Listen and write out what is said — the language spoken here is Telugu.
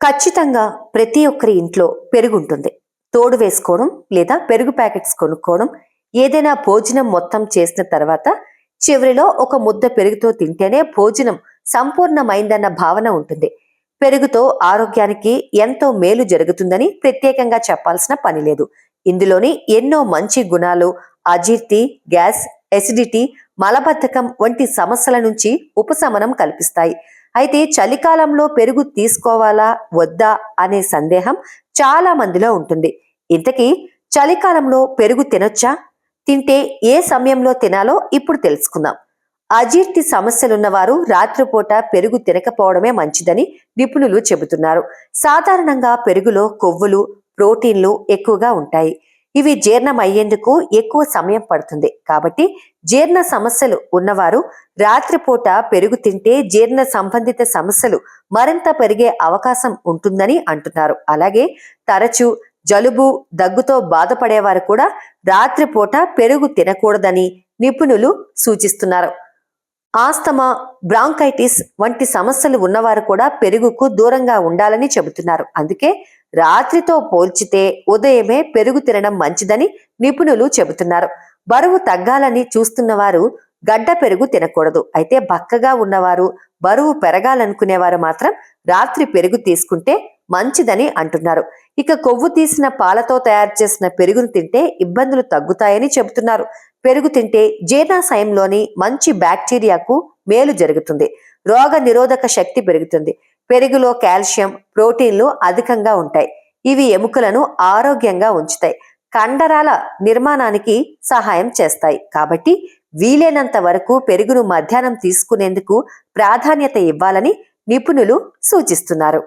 ఖచ్చితంగా ప్రతి ఒక్కరి ఇంట్లో పెరుగు ఉంటుంది తోడు వేసుకోవడం లేదా పెరుగు ప్యాకెట్స్ కొనుక్కోవడం ఏదైనా భోజనం మొత్తం చేసిన తర్వాత చివరిలో ఒక ముద్ద పెరుగుతో తింటేనే భోజనం సంపూర్ణమైందన్న భావన ఉంటుంది. పెరుగుతో ఆరోగ్యానికి ఎంతో మేలు జరుగుతుందని ప్రత్యేకంగా చెప్పాల్సిన పని లేదు. ఇందులోని ఎన్నో మంచి గుణాలు అజీర్తి గ్యాస్ ఎసిడిటీ మలబద్ధకం వంటి సమస్యల నుంచి ఉపశమనం కల్పిస్తాయి. అయితే చలికాలంలో పెరుగు తీసుకోవాలా వద్దా అనే సందేహం చాలా మందిలో ఉంటుంది. ఇంతకీ చలికాలంలో పెరుగు తినొచ్చా? తింటే ఏ సమయంలో తినాలో ఇప్పుడు తెలుసుకుందాం. అజీర్తి సమస్యలున్నవారు రాత్రిపూట పెరుగు తినకపోవడమే మంచిదని నిపుణులు చెబుతున్నారు. సాధారణంగా పెరుగులో కొవ్వులు ప్రోటీన్లు ఎక్కువగా ఉంటాయి. ఇవి జీర్ణం అయ్యేందుకు ఎక్కువ సమయం పడుతుంది. కాబట్టి జీర్ణ సమస్యలు ఉన్నవారు రాత్రిపూట పెరుగు తింటే జీర్ణ సంబంధిత సమస్యలు మరింత పెరిగే అవకాశం ఉంటుందని అంటున్నారు. అలాగే తరచూ జలుబు దగ్గుతో బాధపడేవారు కూడా రాత్రిపూట పెరుగు తినకూడదని నిపుణులు సూచిస్తున్నారు. ఆస్తమా బ్రాంకైటిస్ వంటి సమస్యలు ఉన్నవారు కూడా పెరుగుకు దూరంగా ఉండాలని చెబుతున్నారు. అందుకే రాత్రితో పోల్చితే ఉదయమే పెరుగు తినడం మంచిదని నిపుణులు చెబుతున్నారు. బరువు తగ్గాలని చూస్తున్నవారు గడ్డ పెరుగు తినకూడదు. అయితే బక్కగా ఉన్నవారు బరువు పెరగాలనుకునేవారు మాత్రం రాత్రి పెరుగు తీసుకుంటే మంచిదని అంటున్నారు. ఇక కొవ్వు తీసిన పాలతో తయారు చేసిన పెరుగును తింటే ఇబ్బందులు తగ్గుతాయని చెబుతున్నారు. పెరుగు తింటే జీర్ణాశయంలోని మంచి బ్యాక్టీరియాకు మేలు జరుగుతుంది. రోగ నిరోధక శక్తి పెరుగుతుంది. పెరుగులో కాల్షియం ప్రోటీన్లు అధికంగా ఉంటాయి. ఇవి ఎముకలను ఆరోగ్యంగా ఉంచుతాయి. కండరాల నిర్మాణానికి సహాయం చేస్తాయి. కాబట్టి వీలైనంత వరకు పెరుగును మధ్యాహ్నం తీసుకునేందుకు ప్రాధాన్యత ఇవ్వాలని నిపుణులు సూచిస్తున్నారు.